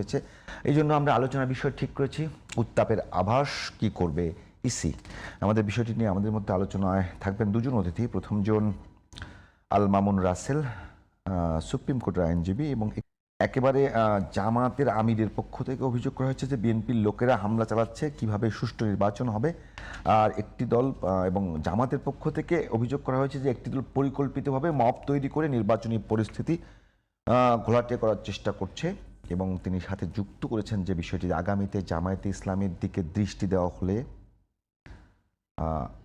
উঠেছে এই জন্য আমরা আলোচনার বিষয় ঠিক করেছি। উত্তাপের আভাস কি করবে ইসি? আমাদের বিষয়টি নিয়ে আমাদের মধ্যে আলোচনায় থাকবেন দুজন অতিথি। প্রথমজন আল মামুন রাসেল সুপ্রিম কোর্টের আইনজীবী এবং একেবারে জামাতের আমিরের পক্ষ থেকে অভিযোগ করা হয়েছে যে বিএনপির লোকেরা হামলা চালাচ্ছে, কীভাবে সুষ্ঠু নির্বাচন হবে। আর একটি দল এবং জামাতের পক্ষ থেকে অভিযোগ করা হয়েছে যে একটি দল পরিকল্পিতভাবে মপ তৈরি করে নির্বাচনী পরিস্থিতি ঘোলাটে করার চেষ্টা করছে। এবং তিনি সাথে যুক্ত করেছেন যে বিষয়টি আগামীতে জামায়াতে ইসলামের দিকে দৃষ্টি দেওয়া হলে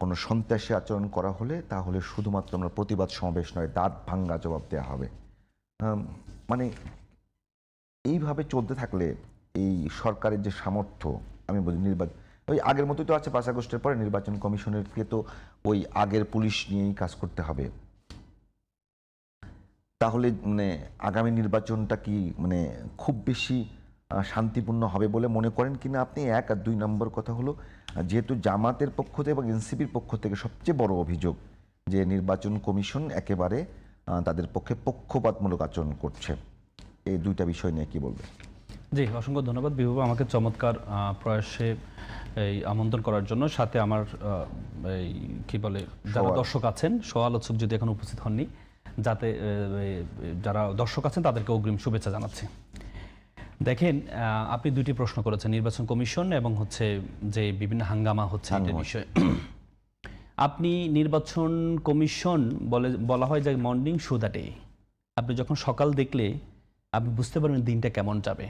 কোনো সন্ত্রাসী আচরণ করা হলে তাহলে শুধুমাত্র আমরা প্রতিবাদ সমাবেশ নয়, দাঁত ভাঙ্গা জবাব দেওয়া হবে। মানে এইভাবে চলতে থাকলে এই সরকারের যে সামর্থ্য, আমি বলি নির্বাচন ওই আগের মতোই তো আছে, পাঁচ আগস্টের পরে নির্বাচন কমিশনেরকে তো ওই আগের পুলিশ নিয়েই কাজ করতে হবে। তাহলে মানে আগামী নির্বাচনটা কি মানে খুব বেশি শান্তিপূর্ণ হবে বলে মনে করেন কিনা আপনি? এক আর দুই নম্বর কথা হলো যেহেতু জামাতের পক্ষ থেকে এবং এনসিপির পক্ষ থেকে সবচেয়ে বড় অভিযোগ যে নির্বাচন কমিশন একেবারে তাদের পক্ষে পক্ষপাতমূলক আচরণ করছে। এই দুইটা বিষয় নিয়ে কি বলবে জি অসংখ্য ধন্যবাদ বিভু আমাকে চমৎকার প্রয়াসে এই আমন্ত্রণ করার জন্য। সাথে আমার এই কি বলে যারা দর্শক আছেন সহ-আলোচক যদি এখন উপস্থিত হননি যাতে যারা দর্শক আছেন তাদেরকে অগ্রিম শুভেচ্ছা জানাচ্ছি। দেখেন আপনি দুটি প্রশ্ন করেছেন নির্বাচন কমিশন এবং হচ্ছে যে বিভিন্ন হাঙ্গামা হচ্ছে এটা। বিষয়ে। আপনি নির্বাচন কমিশন বলে বলা হয় যে মর্নিং শো দ্য ডে আপনি যখন সকাল দেখলে আপনি বুঝতে পারবেন দিনটা কেমন যাবে।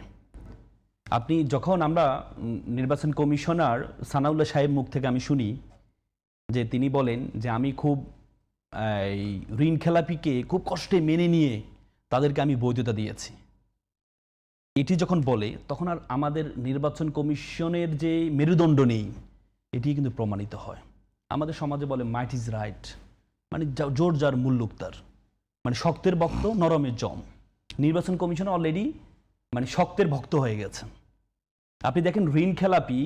আপনি যখন আমরা নির্বাচন কমিশনার সানাউল্লাহ সাহেব মুখ থেকে আমি শুনি যে তিনি বলেন যে আমি খুব ঋণ খেলাপিকে খুব কষ্টে মেনে নিয়ে তাদেরকে আমি বৈধতা দিয়েছি। এটি যখন বলে, তখন আর আমাদের নির্বাচন কমিশনের যে মেরুদণ্ড নেই, এটি কিন্তু প্রমাণিত হয়। আমাদের সমাজে বলে মাইট ইজ রাইট মানে জোর যার মুল্লুক তার। মানে শক্তের ভক্ত নরমের জম। নির্বাচন কমিশন অলরেডি মানে শক্তের ভক্ত হয়ে গেছেন আপনি দেখেন, ঋণ খেলাপি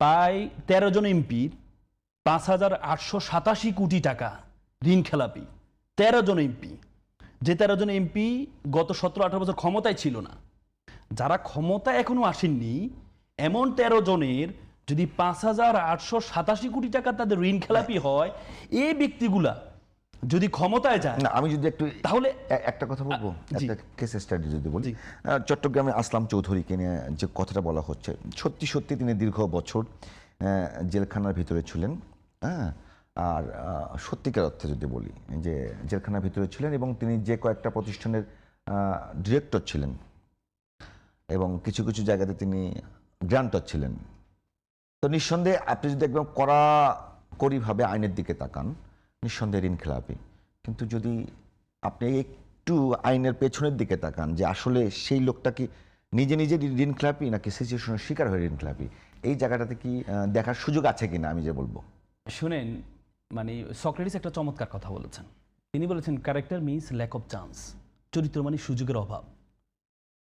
প্রায় তেরো জন এমপির পাঁচ হাজার আটশো সাতাশি কোটি টাকা ঋণ খেলাপি তেরো জন এমপি। যে তেরো জন এমপি গত সতেরো আঠারো বছর ক্ষমতায় ছিল না। যারা ক্ষমতায় এখনও আসেননি এমন তেরো জনের যদি পাঁচ হাজার আটশো সাতাশি কোটি টাকা তাদের ঋণ খেলাপি হয় এই ব্যক্তিগুলা যদি ক্ষমতায় যায় না আমি যদি একটু তাহলে একটা কথা বলব। একটা কেস স্টাডি যদি বলি। চট্টগ্রামে আসলাম চৌধুরীকে নিয়ে যে কথাটা বলা হচ্ছে। সত্যি সত্যি তিনি দীর্ঘ বছর জেলখানার ভিতরে ছিলেন হ্যাঁ? আর সত্যিকার অর্থে যদি বলি, যে জেলখানার ভিতরে ছিলেন এবং তিনি যে কয়েকটা প্রতিষ্ঠানের ডিরেক্টর ছিলেন এবং কিছু কিছু জায়গাতে তিনি গ্রান্টর ছিলেন। তো নিঃসন্দেহে আপনি যদি একদম কড়াকড়িভাবে আইনের দিকে তাকান, নিঃসন্দেহে ঋণ খেলাপি। কিন্তু যদি আপনি একটু আইনের পেছনের দিকে তাকান, যে আসলে সেই লোকটা কি নিজে নিজে ঋণ খেলাপি নাকি সিচুয়েশনের শিকার হয়ে ঋণ খেলাপি, এই জায়গাটাতে কি দেখার সুযোগ আছে কিনা আমি যে বলব? শুনেন মানে সক্রেটিস একটা চমৎকার কথা বলেছেন। তিনি বলেছেন character means lack of chance চরিত্র মানে সুযোগের অভাব।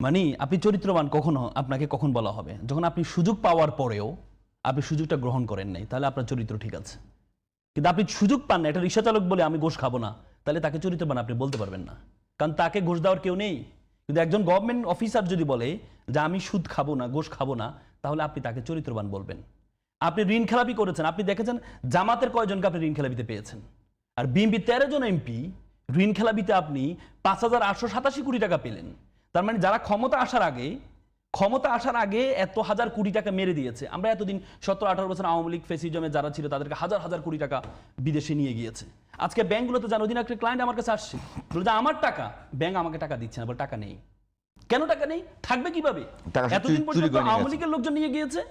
মানে আপনি চরিত্রবান কখন আপনাকে কখন বলা হবে? যখন আপনি সুযোগ পাওয়ার পরেও আপনি সুযোগটা গ্রহণ করেন নাই, তাহলে আপনার চরিত্র ঠিক আছে। কিন্তু আপনি সুযোগ পান না, একটা রিক্সা চালক বলে আমি ঘোষ খাব না, তাহলে তাকে চরিত্রবান আপনি বলতে পারবেন না। কারণ তাকে ঘোষ দেওয়ার কেউ নেই। কিন্তু একজন গভর্নমেন্ট অফিসার যদি বলে যে, আমি সুদ খাব না ঘোষ খাব না, তাহলে আপনি তাকে চরিত্রবান বলবেন। আপনি ঋণ খেলাপি করেছেন। আপনি দেখেছেন জামাতের কয়জনকে আপনি ঋণ খেলাপিতে পেয়েছেন? আর বিএনপি তেরো জন এমপি ঋণ খেলাপিতে আপনি পাঁচ হাজার আটশো সাতাশি কোটি টাকা পেলেন। তার মানে যারা ক্ষমতা আসার আগে ক্ষমতা আসার আগে এত হাজার কোটি টাকা মেরে দিয়েছে। আমরা এতদিন সতেরো আঠারো বছর আওয়ামী লীগ ফেসিজমে যারা ছিল তাদেরকে হাজার হাজার কোটি টাকা বিদেশে নিয়ে গিয়েছে। আজকে ব্যাংকগুলোতে জানো দিন একটা ক্লায়েন্ট আমার কাছে আসছে। বলে যে আমার টাকা? ব্যাংক আমাকে টাকা দিচ্ছে না। বলে টাকা নেই। কেন টাকা নেই? থাকবে কীভাবে? এতদিন পর্যন্ত আওয়ামী লীগের লোকজন নিয়ে গিয়েছে।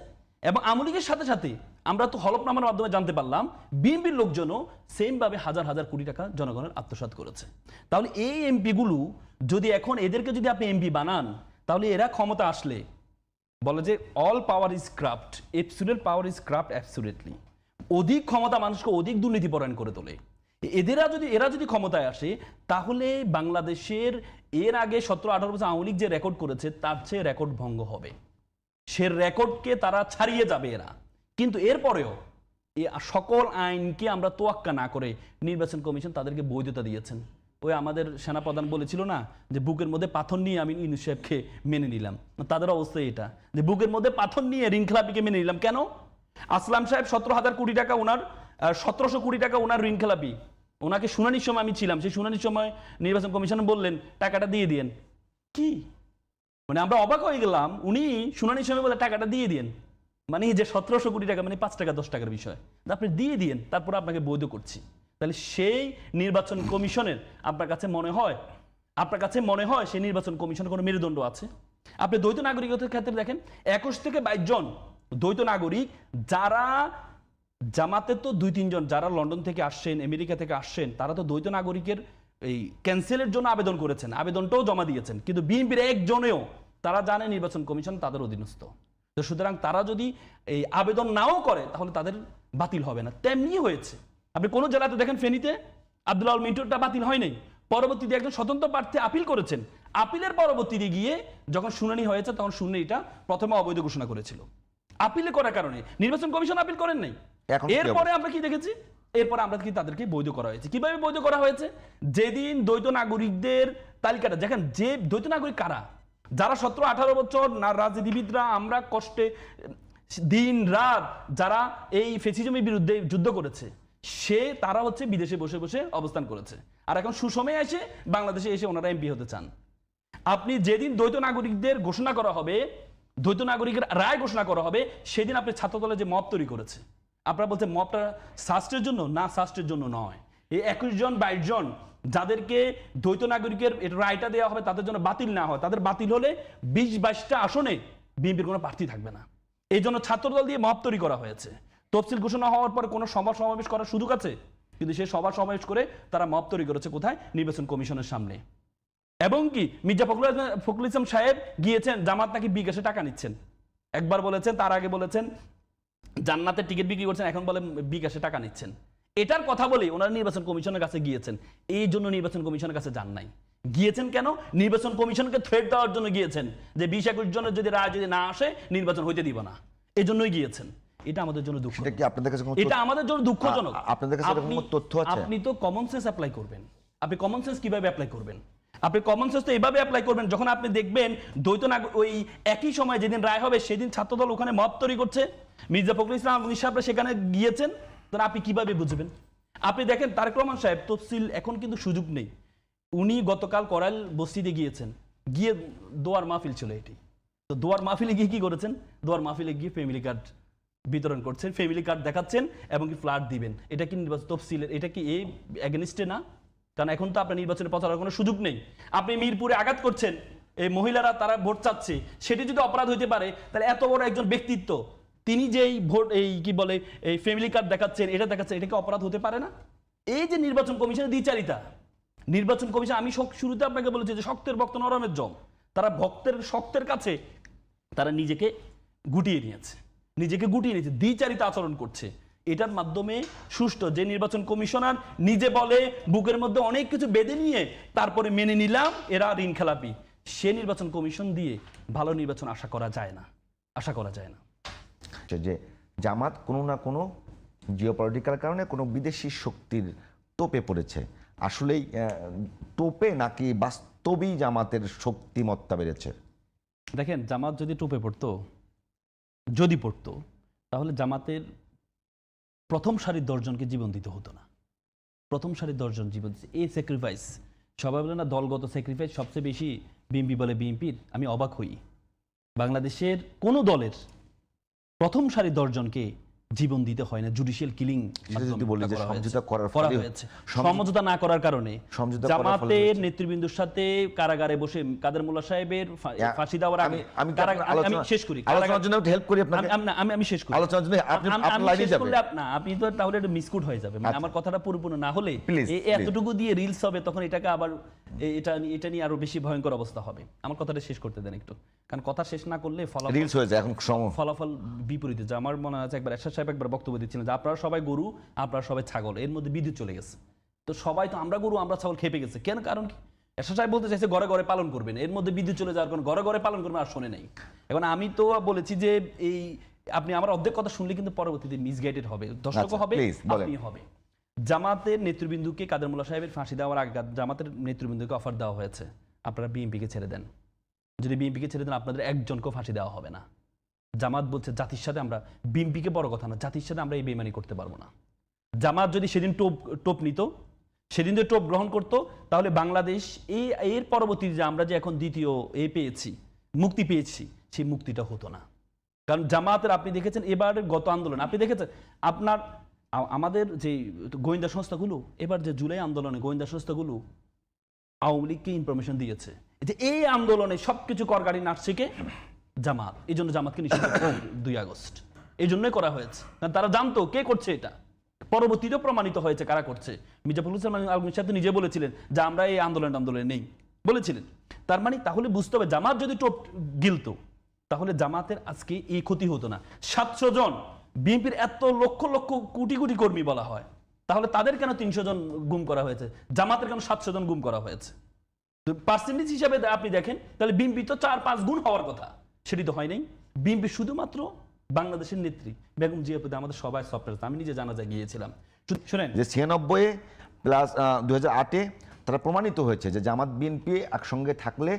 এবং আওয়ামী লীগের সাথে সাথে আমরা তো হলফনামার মাধ্যমে জানতে পারলাম, বিএনপির লোকজনও সেমভাবে হাজার হাজার কোটি টাকা জনগণের আত্মসাৎ করেছে। তাহলে এই এমপিগুলো যদি এখন এদেরকে যদি আপনি এমপি বানান, তাহলে এরা ক্ষমতা আসলে। বলে যে all power is craft absolute power is craft absolutely অধিক ক্ষমতা মানুষকে অধিক দুর্নীতিপরায়ণ করে তোলে। এদেরা যদি, এরা যদি ক্ষমতায় আসে, তাহলে বাংলাদেশের এর আগে সতেরো আঠারো বছর আওয়ামী লীগ যে রেকর্ড করেছে, তার চেয়ে রেকর্ড ভঙ্গ হবে। সে রেকর্ডকে তারা ছাড়িয়ে যাবে এরা। কিন্তু এরপরেও সকল আইনকে আমরা তোয়াক্কা না করে নির্বাচন কমিশন তাদেরকে বৈধতা দিয়েছেন। ওই আমাদের সেনাপ্রধান বলেছিল না যে, বুকের মধ্যে পাথর নিয়ে আমি ইউনুস সাহেবকে মেনে নিলাম। তাদের অবস্থা এটা। যে, বুকের মধ্যে পাথর নিয়ে ঋণ খেলাপিকে মেনে নিলাম। কেন? আসলাম সাহেব সতেরো হাজার কোটি টাকা ওনার সতেরোশো কোটি টাকা ওনার ঋণ খেলাপি ওনাকে শুনানির সময় আমি ছিলাম। সেই শুনানির সময় নির্বাচন কমিশন বললেন, টাকাটা দিয়ে দিয়েন। কি? মানে আমরা অবাক হয়ে গেলাম, উনি শুনানি সময় বলে টাকাটা দিয়ে দিয়েন। মানে যে সতেরোশো কোটি টাকা মানে পাঁচ টাকা, দশ টাকার বিষয়। আপনি দিয়ে দিয়েন, তারপর আপনাকে বৈধ করছি। তাহলে সেই নির্বাচন কমিশনের আপনার কাছে মনে হয়, আপনার কাছে মনে হয় সেই নির্বাচন কমিশনের কোনো মেরুদণ্ড আছে? আপনি দ্বৈত নাগরিকতার ক্ষেত্রে দেখেন, একুশ থেকে বাইশ জন দ্বৈত নাগরিক, যারা জামাতে তো দুই তিনজন যারা লন্ডন থেকে আসছেন, আমেরিকা থেকে আসছেন, তারা তো দ্বৈত নাগরিকের এই ক্যান্সেলের জন্য আবেদন করেছেন আবেদনটাও জমা দিয়েছেন কিন্তু বিএনপির একজনেও তারা জানে নির্বাচন কমিশন তাদের অধীনস্থ। তো সুতরাং তারা যদি এই আবেদন নাও করে তাহলে তাদের বাতিল হবে না। তেমনি হয়েছে। আপনি কোন জেলাতে দেখেন ফেনীতে আব্দুল্লাহ মিন্টুরটা বাতিল হয় নাই পরবর্তীতে একজন স্বতন্ত্র প্রার্থী আপিল করেছেন। আপিলের পরবর্তীতে গিয়ে যখন শুনানি হয়েছে তখন শুনানিটা প্রথমে অবৈধ ঘোষণা করেছিল। আপিলে করার কারণে। নির্বাচন কমিশন আপিল করেন নাই। এরপরে আমরা কি দেখেছি? এরপরে আমরা কি তাদেরকে বৈধ করা হয়েছে। কীভাবে বৈধ করা হয়েছে? যেদিন দ্বৈত নাগরিকদের তালিকাটা, দেখেন যে দ্বৈত নাগরিক কারা? যারা সতেরো, আঠারো বছর, না রাজনীতিবিদরা, আমরা কষ্টে, দিন রাত যারা এই ফেসিজমের বিরুদ্ধে যুদ্ধ করেছে, সে, তারা হচ্ছে বিদেশে বসে বসে অবস্থান করেছে। আর এখন সুসময়ে এসে বাংলাদেশে এসে ওনারা এমপি হতে চান। আপনি যেদিন দ্বৈত নাগরিকদের ঘোষণা করা হবে, দ্বৈত নাগরিকের রায় ঘোষণা করা হবে, সেদিন আপনি ছাত্রদলে যে মব তৈরি করেছে আপনারা বলছেন মবটা শাস্ত্রের জন্য? না, শাস্ত্রের জন্য নয়। এই একুশ জন বাইশ জন যাদেরকে দ্বৈত নাগরিকের রায়টা দেওয়া হবে, তাদের জন্য বাতিল না হয়। তাদের বাতিল হলে বিশ বাইশটা আসনে বিএনপির কোনো প্রার্থী থাকবে না। এই জন্য ছাত্রদল দিয়ে মব তৈরি করা হয়েছে। তফসিল ঘোষণা হওয়ার পর কোনো সভা সমাবেশ করার সুযোগ আছে? কিন্তু সে সভা সমাবেশ করে তারা মব তৈরি করেছে কোথায়? নির্বাচন কমিশনের সামনে। এবং কি, মির্জা ফখরুল ফখরুল ইসলাম সাহেব গিয়েছেন, জামাত নাকি বিকাশে টাকা নিচ্ছেন? একবার বলেছেন, তার আগে বলেছেন জান্নাতের টিকিট বিক্রি করছেন এখন বলে বিকাশে টাকা নিচ্ছেন। এটার কথা বলে ওনারা নির্বাচন কমিশনের কাছে গিয়েছেন। এই জন্য নির্বাচন কমিশনের কাছে যান নাই। গিয়েছেন কেন? নির্বাচন কমিশনকে থ্রেট দেওয়ার জন্য গিয়েছেন যে বিশ একুশ জনের যদি রায় যদি না আসে নির্বাচন হইতে দিব না। এই জন্যই গিয়েছেন। এটা আমাদের জন্য দুঃখ। সেটা কি আপনাদের কাছে এটা আমাদের জন্য দুঃখজনক। আপনাদের কাছে এরকম আপনি- কোনো তথ্য আছে? আপনি তো কমন সেন্স অ্যাপ্লাই করবেন। আপনি কমন সেন্স কীভাবে অ্যাপ্লাই করবেন? আপনি কমন সেন্স তো এভাবে অ্যাপ্লাই করবেন, যখন আপনি দেখবেন দ্বৈত ওই একই সময় যেদিন রায় হবে, সেদিন ছাত্রদল ওখানে মত তৈরি করছে। মির্জা ফখরুল ইসলাম আলমগীর সাহেবরা সেখানে গিয়েছেন। তাহলে আপনি কীভাবে বুঝবেন? আপনি দেখেন, তারেক রহমান সাহেব তফসিল এখন কিন্তু সুযোগ নেই। উনি গতকাল করাল বস্তিতে গিয়েছেন। গিয়ে দোয়ার মাহফিল ছিল এটি। তো দোয়ার মাহফিলে গিয়ে কি করেছেন? দোয়ার মাহফিলে গিয়ে ফ্যামিলি কার্ড বিতরণ করছেন। ফ্যামিলি কার্ড দেখাচ্ছেন এবং কি ফ্ল্যাট দিবেন। এটা কি নির্বাচন তফসিলের এটা কি এই এগেনিস্টে না? কারণ এখন তো আপনার নির্বাচনে প্রচারের কোনো সুযোগ নেই। আপনি মিরপুরে আঘাত করছেন, এই মহিলারা তারা ভোট চাচ্ছে, সেটি যদি অপরাধ হইতে পারে, তাহলে এত বড় একজন ব্যক্তিত্ব, তিনি যে এই ভোট, এই কি বলে, এই ফ্যামিলি কার্ড দেখাচ্ছেন, এটা দেখাচ্ছেন এটাকে অপরাধ হতে পারে না? এই যে নির্বাচন কমিশনের দ্বিচারিতা, নির্বাচন কমিশন, আমি শুরুতে আপনাকে বলেছি যে শক্তের ভক্ত নরমের জম। তারা ভক্তের, শক্তের কাছে তারা নিজেকে গুটিয়ে নিয়েছে, নিজেকে গুটিয়ে নিয়েছে, দ্বিচারিতা আচরণ করছে। এটার মাধ্যমে সুষ্ঠু। যে নির্বাচন কমিশনার নিজে বলে বুকের মধ্যে অনেক কিছু বেঁধে নিয়ে তারপরে মেনে নিলাম এরা ঋণ খেলাপি সে নির্বাচন কমিশন দিয়ে ভালো নির্বাচন আশা করা যায় না। আশা করা যায় না। যে জামাত কোনো না কোনো জিওপলিটিক্যাল কারণে কোনো বিদেশি শক্তির তোপে পড়েছে। আসলেই তোপে নাকি বাস্তবেই জামাতের শক্তিমত্তা বেড়েছে? দেখেন জামাত যদি টোপে পড়তো যদি পড়তো তাহলে জামাতের প্রথম সারির দশজনকে জীবন দিতে হতো না। প্রথম সারির দশজন জীবন দিতে এই স্যাক্রিফাইস সবাই বলে না, দলগত স্যাক্রিফাইস সবচেয়ে বেশি বিএমপি বলে বিএনপির আমি অবাক হই। বাংলাদেশের কোনো দলের প্রথম সারির দশজনকে জীবন দিতে হয় না জুডিশিয়াল কিলিং সমঝোতা করার করা হয়েছে। সমঝোতা না করার কারণে জামাতের। নেতৃবৃন্দুর সাথে কারাগারে বসে কাদের মোল্লা সাহেবের ফাঁসি দেওয়ার আগে আমি- আমি শেষ করি। আলোচনার জন্য help করি আপনাকে? আমি- আমি- শেষ করি। আলোচনার জন্য আপনি- আম- আপনার আমি লাইনে শেষ করলে আপ- না আপনি তো তাহলে এটা মিসকুট হয়ে যাবে। মানে আচ্ছা। আমার কথাটা পরিপূর্ণ না হলে এতটুকু দিয়ে রিলস হবে তখন এটাকে আবার এটা নিয়ে- এটা নিয়ে আরও বেশি ভয়ঙ্কর অবস্থা হবে। আমার কথাটা শেষ করতে দেন একটু। কারণ কথা শেষ না করলে ফলাফল রিলস হয়েছে এখন ফলাফল বিপরীতে যে আমার মনে আছে একবার এরশাদ সাহেব একবার বক্তব্য দিচ্ছিলেন যে আপনারা সবাই গরু আপনারা সবাই ছাগল এর মধ্যে বিদ্যুৎ চলে গেছে। তো সবাই তো আমরা গরু আমরা ছাগল খেপে গেছে। কেন? কারণ কি? এরশাদ সাহেব বলতে চাইছে ঘরে ঘরে পালন করবেন এর মধ্যে বিদ্যুৎ চলে যাওয়ার কারণ ঘরে ঘরে পালন করবেন আর শোনে নেই। এখন আমি তো বলেছি যে এই আপনি আমার অর্ধেক কথা শুনলে কিন্তু পরবর্তীতে মিসগাইডেড হবে। দর্শকও আচ্ছা, হবে আপনি হবে। জামাতের নেতৃবৃন্দুকে কাদের মোল্লা সাহেবের ফাঁসি দেওয়ার আগে জামাতের নেতৃবৃন্দুকে অফার দেওয়া হয়েছে। আপনারা বিএনপিকে ছেড়ে দেন। যদি বিএনপিকে ছেড়ে দেন আপনাদের একজনকেও ফাঁসি দেওয়া হবে না। জামাত বলছে জাতির সাথে আমরা বিএনপিকে বড় কথা না, জাতির সাথে আমরা এই বেমানি করতে পারব না। জামাত যদি সেদিন টোপ টোপ নিত, সেদিন যদি টোপ গ্রহণ করত, তাহলে বাংলাদেশ এই, এর পরবর্তী যে আমরা যে এখন দ্বিতীয় এ পেয়েছি, মুক্তি পেয়েছি, সেই মুক্তিটা হতো না। কারণ জামাতের আপনি দেখেছেন এবার গত আন্দোলন, আপনি দেখেছেন আপনার আমাদের যে গোয়েন্দা সংস্থাগুলো, এবার যে জুলাই আন্দোলনে গোয়েন্দা সংস্থাগুলো আওয়ামী লীগকে ইনফরমেশন দিয়েছে। যে এই আন্দোলনে সবকিছু করগাড়ি নাচছে জামাত। এই জন্য জামাতকে নিষিদ্ধ দুই আগস্ট। এই জন্যই করা হয়েছে। তারা জানতো কে করছে এটা। পরবর্তীতেও প্রমাণিত হয়েছে কারা করছে। মির্জাফর হোসেন আলম সাহেব নিজে বলেছিলেন যে আমরা এই আন্দোলন আন্দোলনে নেই। বলেছিলেন। তার মানে তাহলে বুঝতে হবে, জামাত যদি টোপ গিলতো, তাহলে জামাতের আজকে এই ক্ষতি হতো না। সাতশো জন, বিএনপির এত লক্ষ লক্ষ কোটি কোটি কর্মী বলা হয়। তাহলে তাদের কেন তিনশো জন গুম করা হয়েছে? জামাতের কেন সাতশো জন গুম করা হয়েছে? পার্সেন্টেজ হিসাবে আপনি দেখেন, তাহলে বিএনপি তো চার পাঁচ গুণ হওয়ার কথা। সেটি তো হয় নাই। বিএনপি শুধুমাত্র বাংলাদেশের নেত্রী বেগম জিয়া প্রতি আমাদের সবাই সফটওয়্যার আমি নিজে জানা যায় গিয়েছিলাম শুনেন। যে ছিয়ানব্বই প্লাস দু হাজার আটে তারা প্রমাণিত হয়েছে যে জামাত বিএনপি একসঙ্গে থাকলে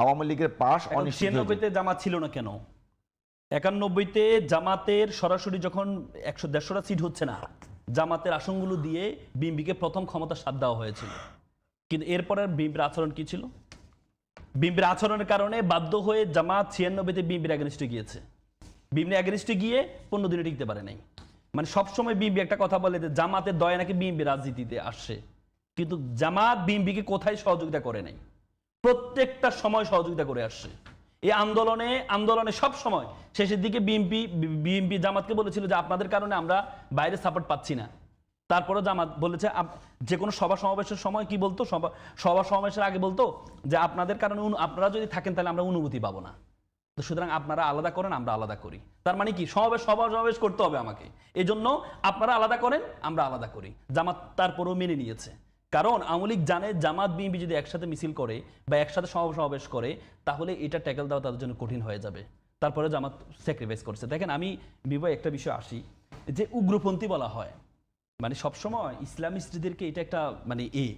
আওয়ামী লীগের পাশ ছিয়ানব্বইতে জামাত ছিল না কেন? একানব্বইতে জামাতের সরাসরি যখন একশো দেড়শোটা সিট হচ্ছে না জামাতের আসনগুলো দিয়ে বিএনপিকে প্রথম ক্ষমতা সাথ দেওয়া হয়েছিল। কিন্তু এরপরে বিএনপির আচরণ কি ছিল? বিএনপির আচরণের কারণে বাধ্য হয়ে জামাত ছিয়ানব্বইতে বিএনপির অ্যাগেনিস্টে গিয়েছে। বিএনপির অ্যাগেনিস্টে গিয়ে পনেরো দিনে টিকতে পারে নাই। মানে সবসময় বিএনপি একটা কথা বলে যে জামাতের দয়া নাকি বিএনপি রাজনীতিতে আসছে। কিন্তু জামাত বিএনপিকে কোথায় সহযোগিতা করে নাই? প্রত্যেকটা সময় সহযোগিতা করে আসছে। এই আন্দোলনে আন্দোলনে সব সময় শেষের দিকে বিএনপি বিএনপি জামাতকে বলেছিল যে আপনাদের কারণে আমরা বাইরে সাপোর্ট পাচ্ছি না। তারপরে জামাত বলেছে যে কোনো সভা সমাবেশের সময় কি বলতো? সভা সমাবেশের আগে বলতো যে, আপনাদের কারণে আপনারা যদি থাকেন তাহলে আমরা অনুমতি পাবো না। তো সুতরাং আপনারা আলাদা করেন, আমরা আলাদা করি। তার মানে কি? সমাবেশ, সভা সমাবেশ করতে হবে আমাকে। এই জন্য আপনারা আলাদা করেন, আমরা আলাদা করি। জামাত তারপরেও মেনে নিয়েছে। কারণ আওয়ামী লীগ জানে জামাত বিএনপি যদি একসাথে মিছিল করে বা একসাথে সভা সমাবেশ করে, তাহলে এটা ট্যাকেল দেওয়া তাদের জন্য কঠিন হয়ে যাবে। তারপরে জামাত স্যাক্রিফাইস করছে। দেখেন আমি বিবয় একটা বিষয় আসি, যে উগ্রপন্থী বলা হয় মানে সবসময় ইসলামী স্ত্রীদেরকে এটা একটা মানে এ,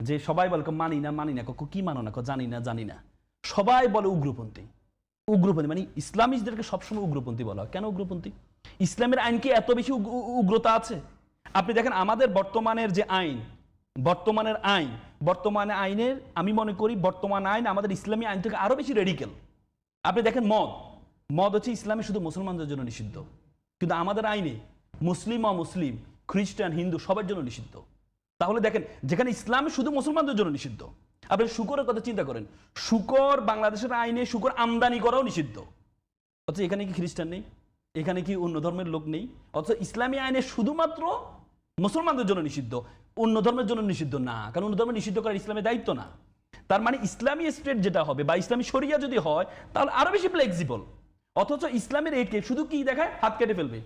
যে সবাই বলে মানি না মানি না, কো, কি মানো না জানি না জানি না। সবাই বলে উগ্রপন্থী। উগ্রপন্থী মানে ইসলামীদেরকে সবসময় উগ্রপন্থী বলা হয়। কেন উগ্রপন্থী? ইসলামের আইন কি এত বেশি উগ্রতা আছে? আপনি দেখেন, আমাদের বর্তমানের যে আইন, বর্তমানের আইন, বর্তমানে আইনের, আমি মনে করি বর্তমান আইন আমাদের ইসলামী আইন থেকে আরও বেশি রেডিক্যাল আপনি দেখেন, মদ। মদ হচ্ছে ইসলামে শুধু মুসলমানদের জন্য নিষিদ্ধ। কিন্তু আমাদের আইনে মুসলিম অমুসলিম খ্রিস্টান, হিন্দু সবার জন্য নিষিদ্ধ। তাহলে দেখেন, যেখানে ইসলাম শুধু মুসলমানদের জন্য নিষিদ্ধ। আপনি শুকরের কথা চিন্তা করেন, শুকর বাংলাদেশের আইনে শুকর আমদানি করাও নিষিদ্ধ। অথচ এখানে কি খ্রিস্টান নেই? এখানে কি অন্য ধর্মের লোক নেই? অথচ ইসলামী আইনে শুধুমাত্র মুসলমানদের জন্য নিষিদ্ধ, অন্য ধর্মের জন্য নিষিদ্ধ না, কারণ অন্য ধর্ম নিষিদ্ধ করা ইসলামের দায়িত্ব না। তার মানে ইসলামী স্টেট যেটা হবে বা ইসলামী শরিয়া যদি হয়, তাহলে আরও বেশি ফ্লেক্সিবল অথচ ইসলামের এইটকে শুধু কি দেখায়? হাত কেটে ফেলবে।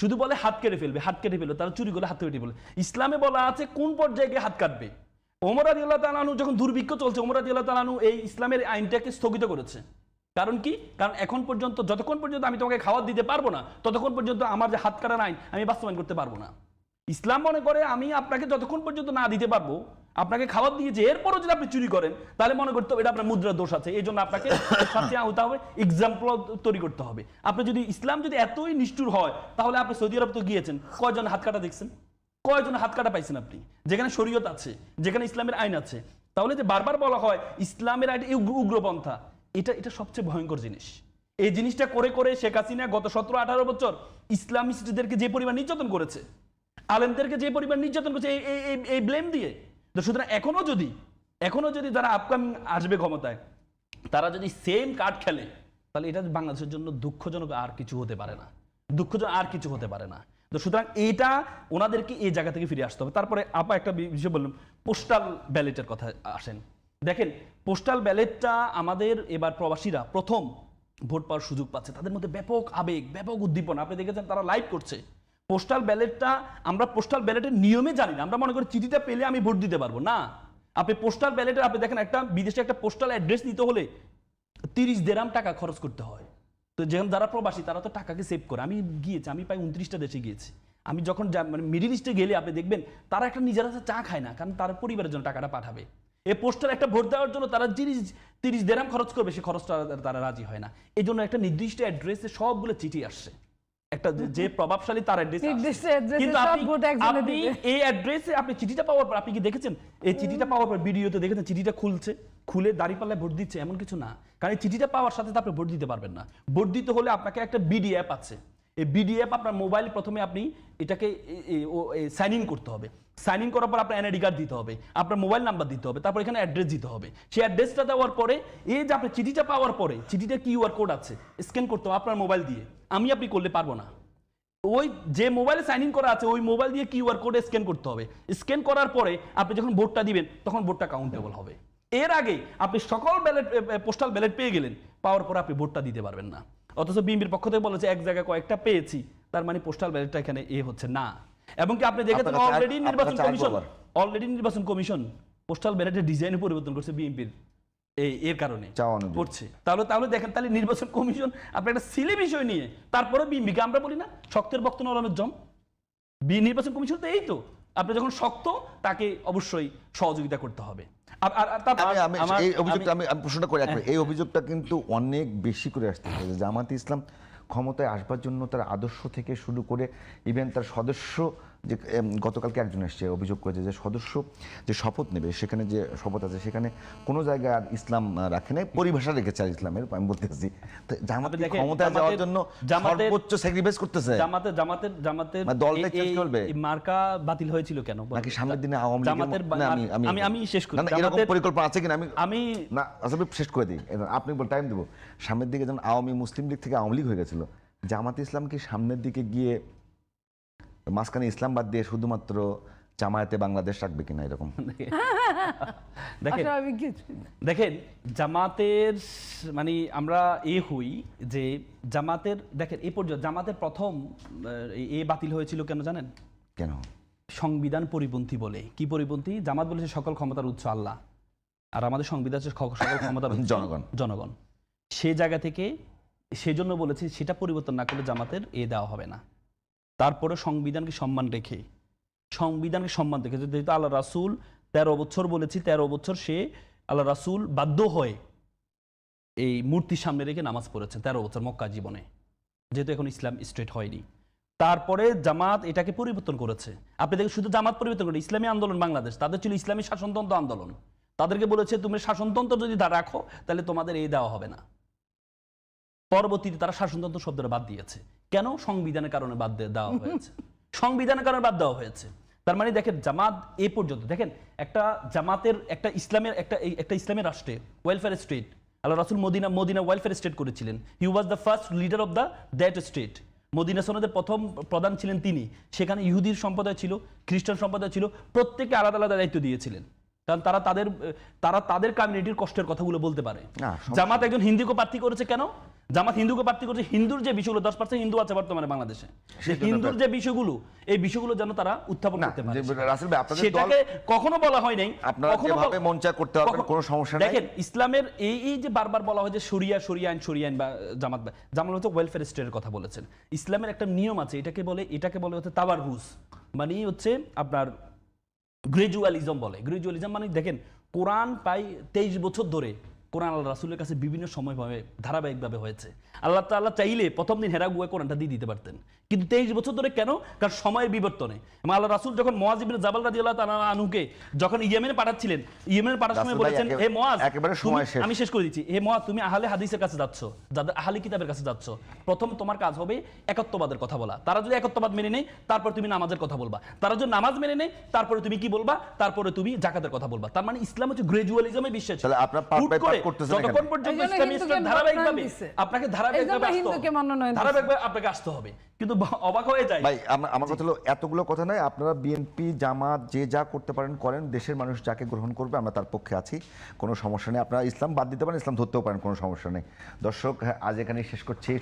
শুধু বলে হাত কেটে ফেলবে, হাত কেটে ফেলবে, তারা চুরি করলে হাত কেটে ফেলবে। ইসলামে বলা আছে কোন পর্যায়ে গিয়ে হাত কাটবে? ওমর আদি আল্লাহ তালানু যখন দুর্ভিক্ষ চলছে, ওমর আদি আল্লাহ তালানু এই ইসলামের আইনটাকে স্থগিত করেছে। কারণ কি? কারণ এখন পর্যন্ত, যতক্ষণ পর্যন্ত আমি তোমাকে খাবার দিতে পারব না, ততক্ষণ পর্যন্ত আমার যে হাত কাটার আইন, আমি বাস্তবায়ন করতে পারব না। ইসলাম মনে করে আমি আপনাকে যতক্ষণ পর্যন্ত না দিতে পারব আপনাকে খাবার দিয়েছে এরপরও যদি আপনি চুরি করেন তাহলে মনে করতে হবে এটা আপনার মুদ্রার দোষ আছে। এই জন্য আপনাকে শাস্তি হতে হবে এক্সাম্পল তৈরি করতে হবে। আপনি যদি ইসলাম যদি এতই নিষ্ঠুর হয় তাহলে আপনি সৌদি আরব তো গিয়েছেন কয়জন হাত কাটা দেখছেন? কয়জন হাত কাটা পাইছেন আপনি? যেখানে শরীয়ত আছে যেখানে ইসলামের আইন আছে। তাহলে যে বারবার বলা হয় ইসলামের আইন উগ্র- উগ্রপন্থা এটা এটা সবচেয়ে ভয়ঙ্কর জিনিস। এই জিনিসটা করে করে শেখ হাসিনা গত সতেরো আঠারো বছর ইসলামিস্টদেরকে যে পরিমাণ নির্যাতন করেছে আলেমদেরকে যে পরিমাণ নির্যাতন করছে এই ব্লেম দিয়ে তো সুতরাং এখনও যদি এখনও যদি যারা আপকামিং আসবে ক্ষমতায়, তারা যদি সেম কার্ড খেলে, তাহলে এটা বাংলাদেশের জন্য দুঃখজনক আর কিছু হতে পারে না। দুঃখজনক আর কিছু হতে পারে না। তো সুতরাং এইটা ওনাদেরকে এই জায়গা থেকে ফিরে আসতে হবে। তারপরে আপা একটা বিষয় বললাম পোস্টাল ব্যালেটের কথা আসেন। দেখেন পোস্টাল ব্যালেটটা আমাদের এবার প্রবাসীরা প্রথম ভোট পাওয়ার সুযোগ পাচ্ছে। তাদের মধ্যে ব্যাপক আবেগ, ব্যাপক উদ্দীপনা। আপনি দেখেছেন তারা লাইভ করছে। পোস্টাল ব্যালেটটা আমরা পোস্টাল ব্যালেটের নিয়মে জানি না। আমরা মনে করি চিঠিটা পেলে আমি ভোট দিতে পারব। না। আপনি পোস্টাল ব্যালেটের আপনি দেখেন একটা বিদেশে একটা পোস্টাল অ্যাড্রেস নিতে হলে তিরিশ দেরাম টাকা খরচ করতে হয়। তো যেমন যারা প্রবাসী, তারা তো টাকাকে সেভ করে। আমি গিয়েছি, আমি প্রায় উনত্রিশটা দেশে গিয়েছি। আমি যখন মানে মিডিল ইস্টে গেলে আপনি দেখবেন, তারা একটা নিজের চা খায় না, কারণ তার পরিবারের জন্য টাকাটা পাঠাবে। এই পোস্টার একটা ভোট দেওয়ার জন্য তারা তিরিশ তিরিশ দেরাম খরচ করবে, সে খরচটা তারা রাজি হয় না। এই জন্য একটা নির্দিষ্ট অ্যাড্রেসে সবগুলো চিঠি আসছে। একটা যে- প্রভাবশালী তার অ্যাড্রেস কিন্তু আপনি আপনি এই অ্যাড্রেসে আপনি চিঠিটা পাওয়ার পর আপনি কি দেখেছেন? এই চিঠিটা পাওয়ার পর ভিডিওতে দেখেছেন চিঠিটা খুলছে খুলে দাঁড়িপাল্লায় ভোট দিচ্ছে এমন কিছু না। কারণ এই চিঠিটা পাওয়ার সাথে আপনি ভোট দিতে পারবেন না। ভোট দিতে হলে আপনাকে একটা বিডি অ্যাপ আছে। এই বিডি অ্যাপ আপনার মোবাইল প্রথমে আপনি এটাকে সাইন ইন করতে হবে। সাইন ইন করার পর আপনার এনআইডি কার্ড দিতে হবে, আপনার মোবাইল নাম্বার দিতে হবে, তারপর এখানে অ্যাড্রেস দিতে হবে। সেই অ্যাড্রেসটা দেওয়ার পরে, এই যে আপনি চিঠিটা পাওয়ার পরে, চিঠিটা কিউআর কোড আছে স্ক্যান করতে হবে আপনার মোবাইল দিয়ে। আমি আপনি করলে পারব না। ওই যে মোবাইলে সাইন ইন করা আছে, ওই মোবাইল দিয়ে কিউআর কোড স্ক্যান করতে হবে। স্ক্যান করার পরে আপনি যখন ভোটটা দিবেন, তখন ভোটটা কাউন্টেবল হবে। এর আগে আপনি সকল ব্যালেট পোস্টাল ব্যালেট পেয়ে গেলেন, পাওয়ার পরে আপনি ভোটটা দিতে পারবেন না। অথচ বিএনপির পক্ষ থেকে বলেছে এক জায়গায় কয়েকটা পেয়েছি। তার মানে পোস্টাল ব্যালেটটা এখানে এ হচ্ছে না। এবং কি আপনি দেখেছেন অলরেডি নির্বাচন কমিশন? অলরেডি নির্বাচন কমিশন পোস্টাল ব্যালেটের ডিজাইন পরিবর্তন করছে বিএনপির। এই এর কারণে করছে। তাহলে তাহলে দেখেন তাহলে নির্বাচন কমিশন আপনি একটা সিলে বিষয় নিয়ে তারপরে বিএনপিকে আমরা বলি না শক্তের বক্ত নরমের জম। বি নির্বাচন কমিশন তো এই তো। আপনি যখন শক্ত তাকে অবশ্যই সহযোগিতা করতে হবে। এই অভিযোগটা আমি- প্রশ্নটা করে একবার এই অভিযোগটা কিন্তু অনেক বেশি করে আসতে যে জামাত ইসলাম ক্ষমতায় আসবার জন্য তার আদর্শ থেকে শুরু করে ইভেন তার সদস্য যে গতকালকে একজন এসছে অভিযোগ করেছে যে সদস্য যে শপথ নেবে সেখানে যে শপথ আছে সেখানে কোনো জায়গায় আর ইসলাম রাখে নাই পরিভাষা রেখেছে আর ইসলামের আমি বলতেছি। তো জামাতে আপনি দেখেন, ক্ষমতায় যাওয়ার জন্য সর্বোচ্চ স্যাক্রিফাইস করতেছে? জামাতের জামাতের জামাতের মানে দলটা এই- করবে? মার্কা বাতিল হয়েছিল কেন? নাকি সামনের দিনে আওয়ামী জামাতের আমি আমি আমি শেষ করি। না, না, এরকম পরিকল্পনা আছে কিনা? আমি আমি না আসলে শেষ করে দিই। আপনি বল টাইম দেবো। সামনের দিকে যেমন আওয়ামী মুসলিম লীগ থেকে আওয়ামী লীগ হয়ে গেছিল জামাত ইসলাম কি সামনের দিকে গিয়ে মাঝখানে ইসলাম বাদ দিয়ে শুধুমাত্র জামায়াতে বাংলাদেশ রাখবে কিনা এরকম? দেখেন। দেখেন জামাতের মানে আমরা এ হই যে জামাতের দেখেন এই পর্যন্ত জামাতের প্রথম এ বাতিল হয়েছিল কেন জানেন? কেন? সংবিধান পরিপন্থী বলে। কি পরিপন্থী? জামাত বলেছে সকল ক্ষমতার উৎস আল্লাহ। আর আমাদের সংবিধান হচ্ছে সকল ক্ষমতার জনগণ। জনগণ। সে জায়গা থেকে সেজন্য বলেছে সেটা পরিবর্তন না করলে জামাতের এ দেওয়া হবে না। তারপরে সংবিধানকে সম্মান রেখে, সংবিধানকে সম্মান রেখে, যেহেতু আল্লাহ রাসুল, তেরো বছর বলেছি, তেরো বছর সে আল্লাহ রাসুল বাধ্য হয়ে এই মূর্তির সামনে রেখে নামাজ পড়েছেন, তেরো বছর মক্কা জীবনে। যেহেতু এখন ইসলাম স্ট্রেট হয়নি। তারপরে জামাত এটাকে পরিবর্তন করেছে। আপনি দেখেন শুধু জামাত পরিবর্তন করে, ইসলামী আন্দোলন বাংলাদেশ, তাদের ছিল ইসলামী শাসনতন্ত্র আন্দোলন। তাদেরকে বলেছে তুমি শাসনতন্ত্র যদি রাখো, তাহলে তোমাদের এই দেওয়া হবে না। পরবর্তীতে তারা শাসনতন্ত্র শব্দটা বাদ দিয়েছে। কেন সংবিধানের কারণে বাদ দেওয়া হয়েছে? সংবিধানের কারণে বাদ দেওয়া হয়েছে। তার মানে দেখেন, জামাত এ পর্যন্ত দেখেন, একটা জামাতের, একটা ইসলামের, একটা একটা ইসলামের রাষ্ট্রে ওয়েলফেয়ার স্টেট আল্লাহ রাসুল মদিনা মদিনা ওয়েলফেয়ার স্টেট করেছিলেন। He was the first leader of the that state Medina সনদের প্রথম প্রধান ছিলেন তিনি। সেখানে ইহুদির সম্প্রদায় ছিল, খ্রিস্টান সম্প্রদায় ছিল, প্রত্যেকে আলাদা আলাদা দায়িত্ব দিয়েছিলেন। কারণ তারা তাদের তারা তাদের কমিউনিটির কষ্টের কথাগুলো বলতে পারে। জামাত একজন হিন্দুকে প্রার্থী করেছে কেন? জামাত হিন্দুকে প্রার্থী করেছে হিন্দুর যে বিষয়গুলো দশ পার্সেন্ট হিন্দু আছে বর্তমানে বাংলাদেশে। হিন্দুর যে বিষয়গুলো এই বিষয়গুলো যেন তারা উত্থাপন করতে পারে। সেটাকে কখনো বলা হয় নাই আপনারা চায় করতে পারবেন, কোনো সমস্যা নাই। দেখেন ইসলামের এই এই যে বারবার বলা হয় যে শরিয়া শরিয়া আইন শরিয়া আইন বা জামাত জামাত হচ্ছে ওয়েলফেয়ার স্টেটের কথা বলেছেন। ইসলামের একটা নিয়ম আছে এটাকে বলে এটাকে বলে হচ্ছে তাবার রুস মানে হচ্ছে আপনার গ্রেজুয়ালিজম বলে। গ্রেজুয়ালিজম মানে দেখেন কোরআন প্রায় তেইশ বছর ধরে কোরআন আল্লাহ রাসুলের কাছে বিভিন্ন সময়ভাবে ধারাবাহিকভাবে হয়েছে। আল্লাহ তাল্লাহ চাইলে প্রথম দিন হেরা গুয়ে কোরআনটা দিয়ে দিতে পারতেন। কিন্তু তেইশ বছর ধরে কেন? কারণ সময়ের বিবর্তনে। এবং আল্লাহ রাসুল যখন মোয়াজিবিন জাবাল রাজি আল্লাহ তালা আনুকে যখন ইয়েমেনে পাঠাচ্ছিলেন ইয়েমেনে পাঠার সময় বলেছেন হে মোয়াজ একেবারে সময় শেষ। আমি শেষ করে দিচ্ছি। হে মোয়াজ তুমি আহলে হাদিসের কাছে যাচ্ছ যাদের আহলে কিতাবের কাছে যাচ্ছ। প্রথম তোমার কাজ হবে একত্ববাদের কথা বলা। তারা যদি একত্ববাদ মেনে নেয় তারপর তুমি নামাজের কথা বলবা। তারা যদি নামাজ মেনে নেয় তারপরে তুমি কি বলবা? তারপরে তুমি জাকাতের কথা বলবা। তার মানে ইসলাম হচ্ছে গ্রাজুয়ালিজমে বিশ্বাস আপনার part by part করতেছেন এখানে। যতক্ষণ পর্যন্ত ইসলামী হিন্দুকে ইসলাম ধারাবাহিকভাবে আপনাকে ধারাবাহিকভাবে আসতে হিন্দুকে হবে। মনোনয়ন দিছে। ধারাবাহিকভাবে আপনাকে আসতে হবে। কিন্তু অবাক হয়ে যায়। ভাই আমার আমার কথা হলো এতগুলো কথা নয় আপনারা বিএনপি জামাত যে যা করতে পারেন করেন। দেশের মানুষ যাকে গ্রহণ করবে আমরা তার পক্ষে আছি। কোনো সমস্যা নেই। আপনারা ইসলাম বাদ দিতে পারেন ইসলাম ধরতেও পারেন কোনো সমস্যা নেই। দর্শক হ্যাঁ, আজ এখানে শেষ করছি।